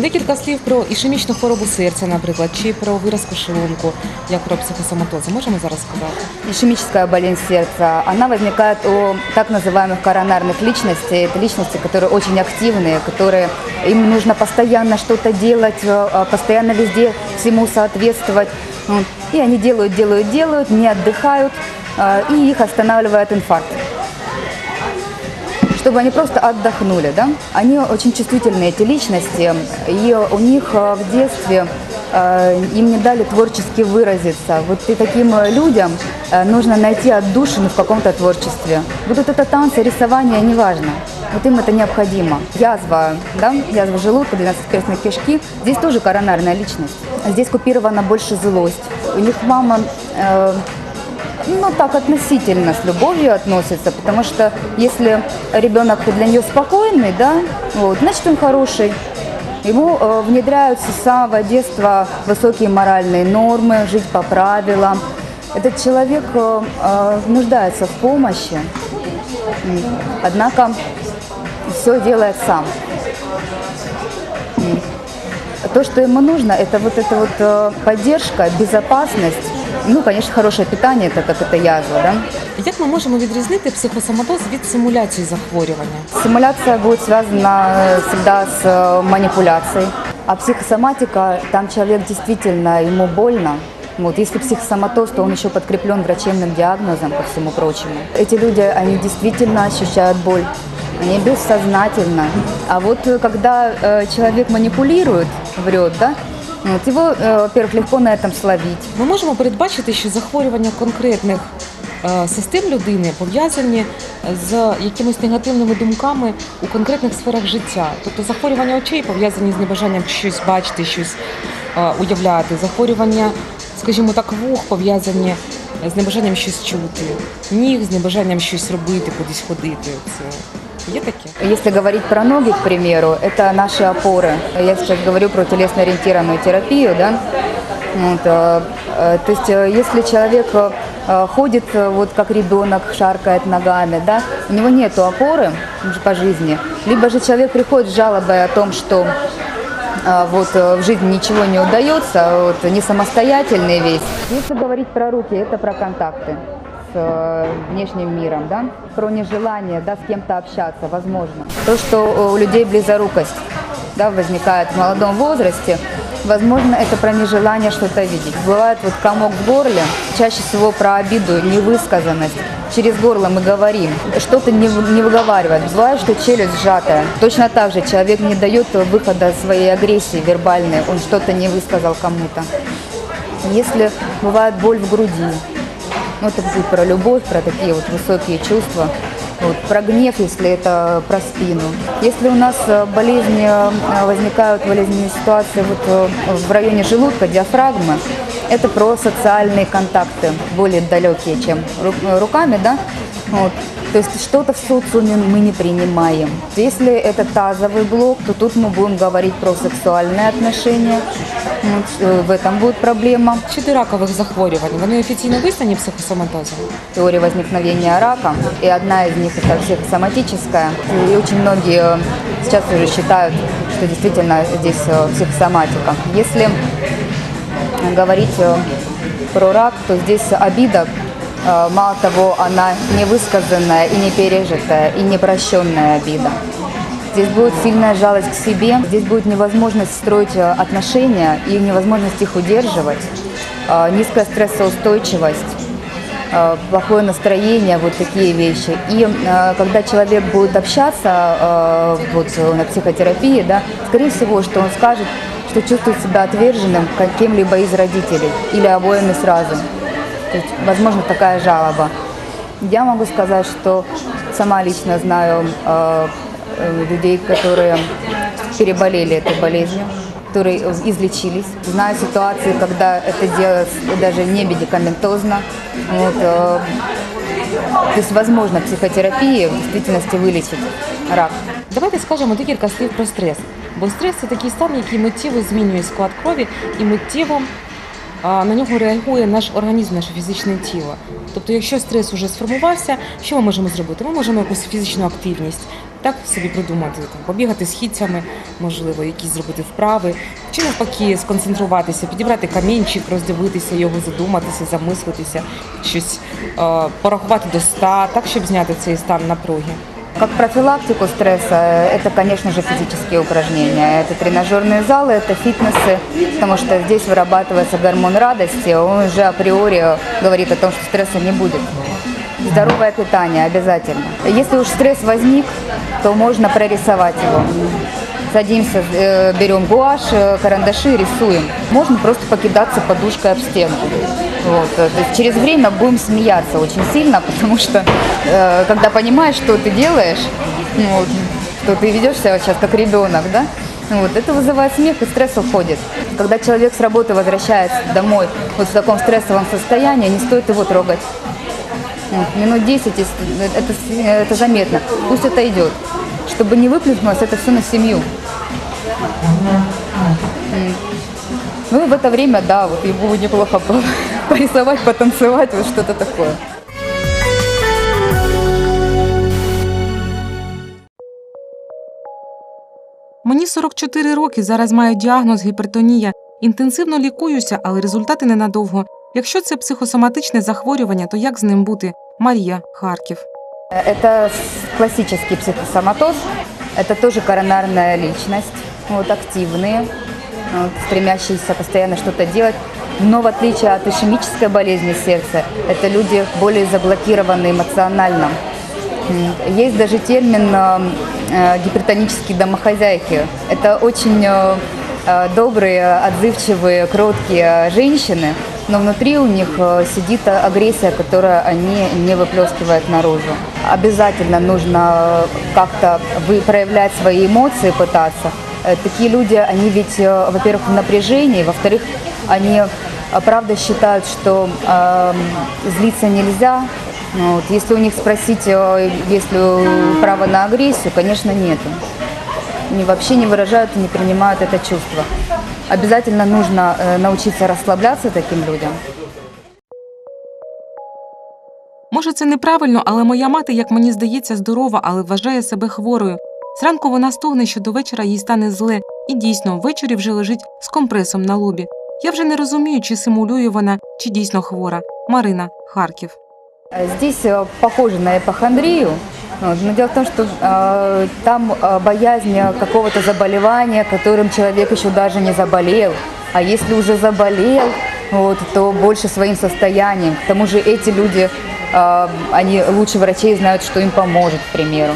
Декілька слів про ішемічну хворобу серця, наприклад, чи про виразку шлунку, як про психосоматозу. Можемо зараз сказати? Ишемическая болезнь сердца, она возникает у так называемых коронарных личностей. Это личности, которые очень активные, которые им нужно постоянно что-то делать, э, постоянно везде всему соответствовать. Вот. И они делают, делают, делают, не отдыхают, э, и их останавливает инфаркт. Чтобы они просто отдохнули, да? Они очень чувствительные, эти личности, и у них э, в детстве э, им не дали творчески выразиться. Вот и таким э, людям нужно найти отдушину в каком-то творчестве. Будут это танцы, рисование, неважно. Вот им это необходимо. Язва, да, язва желудка, 12-перстной кишки. Здесь тоже коронарная личность. Здесь купирована больше злость. У них мама э, ну, так относительно с любовью относится, потому что если ребенок для нее спокойный, да, вот, значит он хороший. Ему э, внедряются с самого детства высокие моральные нормы, жить по правилам. Этот человек э, э, нуждается в помощи, однако все делает сам. То, что ему нужно, это вот эта вот э, поддержка, безопасность, ну, конечно, хорошее питание, это как это язва, да. Як ми можемо відрізнити психосоматоз від симуляції захворювання? Симуляция будет связана э, всегда с э, манипуляцией, а психосоматика, там человек действительно, ему больно. Вот, если психосоматоз, то он еще подкреплен врачебным диагнозом, по всему прочему. Эти люди, они действительно ощущают боль, они бессознательно. А вот э, когда э, человек манипулирует, врет, да, вот, его, э, во-первых, легко на этом словить. Ми можемо передбачити, що захворювання конкретних е, систем людини пов'язані з якимись негативними думками у конкретних сферах життя. Тобто захворювання очей пов'язані з небажанням щось бачити, щось е, уявляти. Захворювання, скажімо так, вух пов'язані з небажанням щось чути, ніг з небажанням щось робити, кудись ходити. Це є? Если говорить про ноги, к примеру, это наши опоры. Я сейчас говорю про телесно-ориентированную терапию, да. Вот, э, э, то есть, э, если человек ходит вот как ребенок, шаркает ногами, да, у него нет опоры по жизни, либо же человек приходит с жалобой о том, что вот в жизни ничего не удается, вот, не самостоятельный весь. Если говорить про руки, это про контакты э, внешним миром, да, про нежелание, да, с кем-то общаться, возможно. То, что у людей близорукость, да, возникает в молодом возрасте, возможно, это про нежелание что-то видеть. Бывает вот комок в горле, чаще всего про обиду, невысказанность. Через горло мы говорим, что-то не, не выговаривает. Бывает, что челюсть сжатая. Точно так же человек не дает выхода своей агрессии вербальной, он что-то не высказал кому-то. Если бывает боль в груди, ну, это будет про любовь, про такие вот высокие чувства. Вот, про гнев, если это про спину. Если у нас э, болезни, э, возникают болезненные ситуации вот э, в районе желудка, диафрагмы, это про социальные контакты, более далекие, чем ру- руками, да? Вот. То есть что-то в социуме мы не принимаем. Если это тазовый блок, то тут мы будем говорить про сексуальные отношения. Вот, э, в этом будет проблема. Щодо ракових захворювань, вони офіційно визнані психосоматозом? теория возникновения рака, и одна из них это психосоматическая. И очень многие э, сейчас уже считают, что действительно здесь э, психосоматика. Если говорить э, про рак, то здесь обида, э, мало того, она невысказанная и не пережитая, и непрощенная обида. Здесь будет сильная жалость к себе, здесь будет невозможность строить э, отношения и невозможность их удерживать, э, низкая стрессоустойчивость, э, плохое настроение, вот такие вещи. И э, когда человек будет общаться э, вот, э, на психотерапии, да, скорее всего, что он скажет, что чувствует себя отверженным каким-либо из родителей или обоими сразу. То есть, возможно, такая жалоба. Я могу сказать, что сама лично знаю э, э, людей, которые переболели этой болезнью, которые излечились. Знаю ситуации, когда это делалось даже не медикаментозно. Вот, э, то есть возможно психотерапия в действительности вылечить рак. Давайте скажемо декілька слів про стрес. Бо стрес це такий стан, який миттєво змінює склад крові і миттєво а, на нього реагує наш організм, наше фізичне тіло. Тобто, якщо стрес уже сформувався, що ми можемо зробити? Ми можемо якусь фізичну активність так собі придумати, там, побігати східцями, можливо, якісь зробити вправи, чи навпаки сконцентруватися, підібрати камінчик, роздивитися його, задуматися, замислитися, щось порахувати до ста, так щоб зняти цей стан напруги. Как профилактику стресса, это, конечно же, физические упражнения. Это тренажерные залы, это фитнесы, потому что здесь вырабатывается гормон радости, он уже априори говорит о том, что стресса не будет. Здоровое питание обязательно. Если уж стресс возник, то можно прорисовать его. Садимся, э, берем гуашь, э, карандаши, рисуем. Можно просто покидаться подушкой об стенку. Вот. э, То есть через время будем смеяться очень сильно, потому что когда понимаешь, что ты делаешь, ну, вот, что ты ведешь себя сейчас как ребенок, да, ну вот, это вызывает смех и стресс уходит. Когда человек с работы возвращается домой вот в таком стрессовом состоянии, не стоит его трогать. Вот, минут 10, если- это, это заметно. Пусть это идет. Чтобы не выплеснулось это все на семью. М. Ну и в это время, да, вот ему будет неплохо по- порисовать, потанцевать, вот что-то такое. Мені 44 роки, зараз маю діагноз гіпертонія. Інтенсивно лікуюся, але результати ненадовго. Якщо це психосоматичне захворювання, то як з ним бути? Марія, Харків. Это с- классический психосоматоз. Это тоже коронарная личность, Вот, активные, вот, стремящиеся постоянно что-то делать. Но в отличие от ишемической болезни сердца, это люди более заблокированы эмоционально. Есть даже термин э, э, гипертонические домохозяйки. Это очень э, добрые, отзывчивые, кроткие женщины, но внутри у них сидит агрессия, которую они не выплескивают наружу. Обязательно нужно как-то проявлять свои эмоции, пытаться. Э, Такие люди, они ведь, э, во-первых, в напряжении, во-вторых, они э, правда считают, что эм, злиться нельзя, ну, вот, если у них спросить, э, есть ли право на агрессию, конечно, нету. Они вообще не выражают и не принимают это чувство. Обязательно нужно э, научиться расслабляться таким людям. Може, це неправильно, але моя мати, як мені здається, здорова, але вважає себе хворою. Зранку вона стогне, що до вечора їй стане зле, і дійсно ввечері вже лежить з компресом на лобі. Я вже не розумію, чи симулює вона, чи дійсно хвора. Марина, Харків. Э, Здесь э, похоже на эпохондрию, вот, но дело в том, что э, там э, боязнь какого-то заболевания, которым человек еще даже не заболел. А если уже заболел, вот, то больше своим состоянием. К тому же эти люди, э, они лучше врачей знают, что им поможет, к примеру.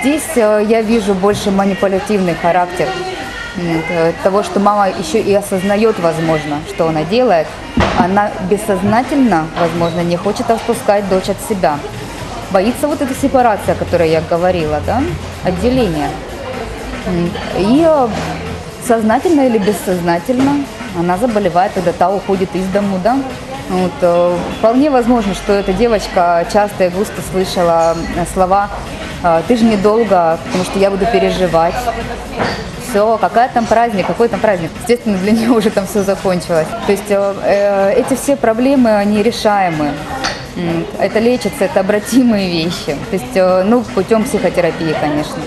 Здесь э, я вижу больше манипулятивный характер. Э, того, что мама еще и осознает, возможно, что она делает, она бессознательно, возможно, не хочет отпускать дочь от себя. Боится вот эта сепарация, о которой я говорила, да, отделение. И э, сознательно или бессознательно она заболевает, когда та уходит из дому, да. Вот, вполне возможно, что эта девочка часто и густо слышала слова «ты же недолго, потому что я буду переживать». Все, какая там праздник, какой там праздник. Естественно, для нее уже там все закончилось. То есть э, э, эти все проблемы, они решаемы. М, Это лечится, это обратимые вещи. То есть, э, ну, путем психотерапии, конечно.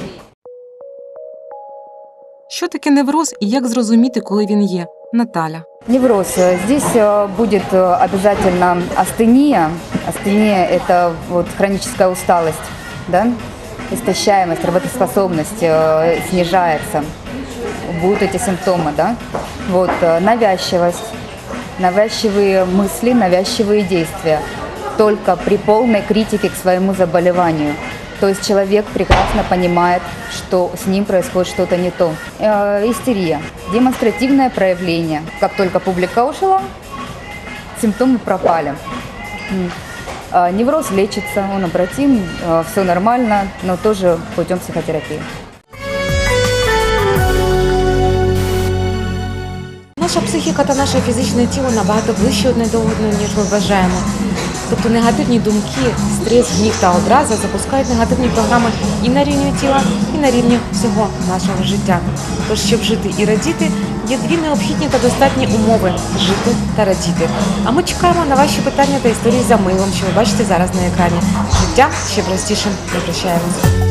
Що таке невроз і як зрозуміти, коли він є? Наталя. Невроз. Э, Здесь э, будет э, обязательно астения. Астения – это вот хроническая усталость, да? Истощаемость, работоспособность э, снижается. Будут эти симптомы, да? Вот, э, навязчивость, навязчивые мысли, навязчивые действия. Только при полной критике к своему заболеванию. То есть человек прекрасно понимает, что с ним происходит что-то не то. Э, истерия, демонстративное проявление. Как только публика ушла, симптомы пропали. А Невроз лечится, он обратим, все нормально, но тоже путем психотерапии. Наша психіка та наше фізичне тіло набагато ближче одне до одного, ніж ми вважаємо. Тобто негативні думки, стрес, гнів та образа запускають негативні програми і на рівні тіла, і на рівні всього нашого життя. Тож, щоб жити і радіти, є дві необхідні та достатні умови жити та радіти. А ми чекаємо на ваші питання та історії за милом, що ви бачите зараз на екрані. Життя ще простішим. Ми прощаємося.